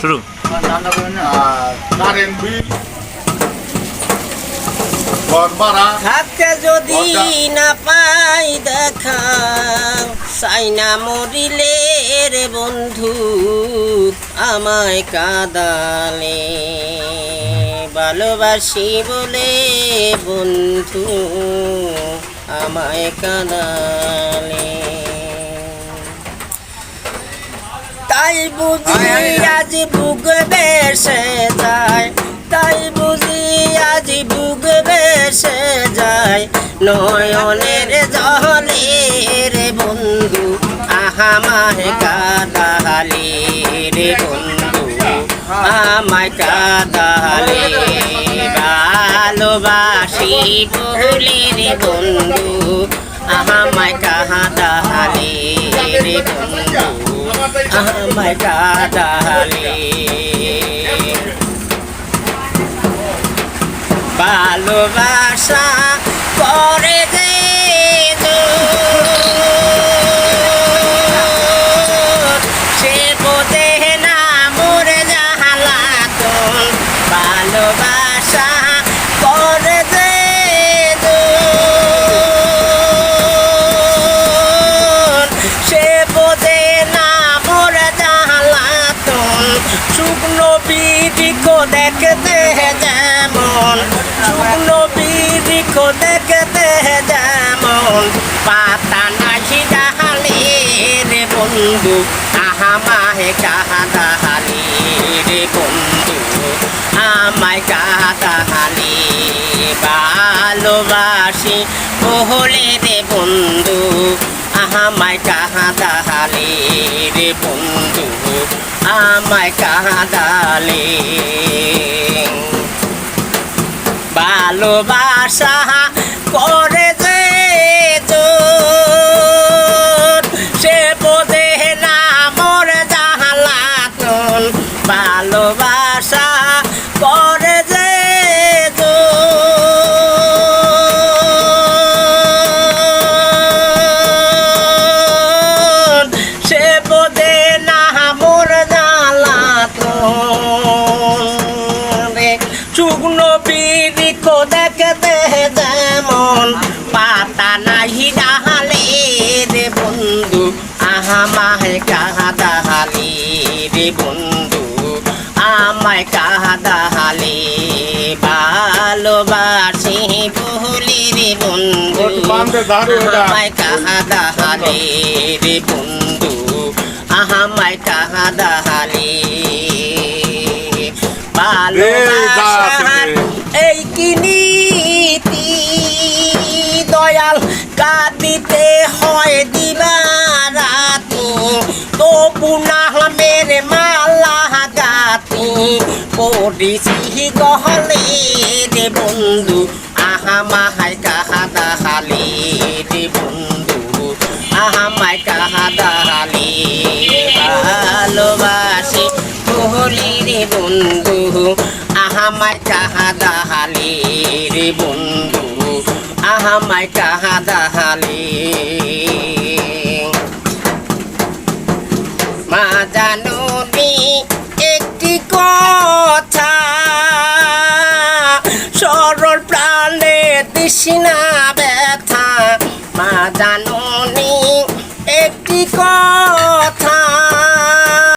শুরু। যদি না পাই দেখা চাই না মরিলে রে বন্ধু আমায় কাদালে। ভালোবাসি বলে বন্ধু আমায় কাদালে। তাই বুঝি আজ বুক বেসে যায় তাই বুঝি আজ বুক বেসে যায় নয়নের জলে রে বন্ধু আহামায় কাদালি রে বন্ধু আমায় কাদালি ভালোবাসি বলে রে বন্ধু আমায় কাদালি রে বন্ধু আমায় কাদালে ভালোবাসা বৃক্ষ দেখতে যেমন বৃক্ষ দেখতে যেমন। পাতা নাহি ডাহালে রে বন্ধু, আহা মাহে কাহাদাহালি রে বন্ধু। আমায় কাহাদাহালি ভালোবাসি বহলে রে বন্ধু। আমায় কাহাদাহালি রে বন্ধু। আমায় কাহাদালে ভালোবাসা বন্ধু আমায় কাহাদাহালি ভালোবাসি বহলি রে বন্ধু। আমায় কাহাদাহালি রে বন্ধু আহামায় কাহাদাহালি ভালোবাসার এই কিনীতি দয়াল কাঁদিতে হয় দিবা তো পুনাহ মেরে মালা গাতি, পড়িছি গহলে রে বন্ধু। আহা মাহাই কাহা দাহালি রে বন্ধু। আহা মাই কাহা দাহালি ভালোবাসি বহলি রে বন্ধু। আহামাই কাহা দাহালি রে বন্ধু। আহামাই কাহা দাহালি মা জানুনি একটি সরল প্রাণে তৃষ্ণা ব্যথা মা জানুনি